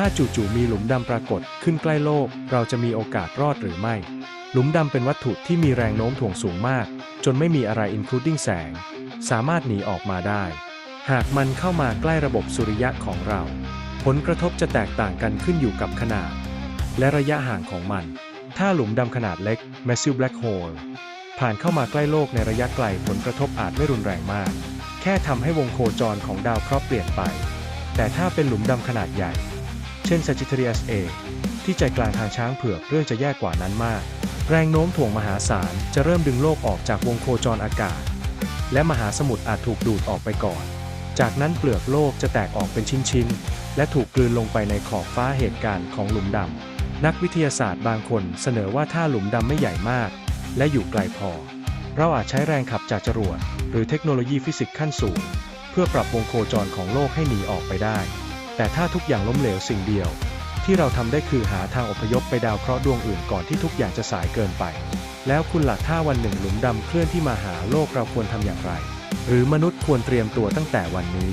ถ้าจู่ๆมีหลุมดำปรากฏขึ้นใกล้โลก เราจะมีโอกาสรอดหรือไม่ หลุมดำเป็นวัตถุที่มีแรงโน้มถ่วงสูงมาก จนไม่มีอะไร including แสง สามารถหนีออกมาได้ หากมันเข้ามาใกล้ระบบสุริยะของเรา ผลกระทบจะแตกต่างกันขึ้นอยู่กับขนาด และระยะห่างของมัน ถ้าหลุมดำขนาดเล็ก massive black hole ผ่านเข้ามาใกล้โลกในระยะไกลผลกระทบอาจไม่รุนแรงมาก แค่ทำให้วงโคจรของดาวเคราะห์เปลี่ยนไป แต่ถ้าเป็นหลุมดำขนาดใหญ่ เช่น Sagittarius A ที่ใจกลางทางช้างเผือกเรื่องจะแย่กว่านั้นมาก แรงโน้มถ่วงมหาศาลจะเริ่มดึงโลกออกจากวงโคจรอากาศ และมหาสมุทรอาจถูกดูดออกไปก่อน จากนั้นเปลือกโลกจะแตกออกเป็นชิ้นๆ และถูกกลืนลงไปในขอบฟ้าเหตุการณ์ของหลุมดำ นักวิทยาศาสตร์บางคนเสนอว่าถ้าหลุมดำไม่ใหญ่มาก และอยู่ไกลพอ เราอาจใช้แรงขับจากจรวดหรือเทคโนโลยีฟิสิกส์ขั้นสูง เพื่อปรับวงโคจรของโลกให้หนีออกไปได้ แต่ถ้าทุกอย่างล้มเหลวสิ่งเดียว ที่เราทำได้คือหาทางอพยพไปดาวเคราะห์ดวงอื่นก่อนที่ทุกอย่างจะสายเกินไป แล้วคุณหลักถ้าวันหนึ่งหลุมดำเคลื่อนที่มาหาโลกเราควรทำอย่างไร หรือมนุษย์ควรเตรียมตัวตั้งแต่วันนี้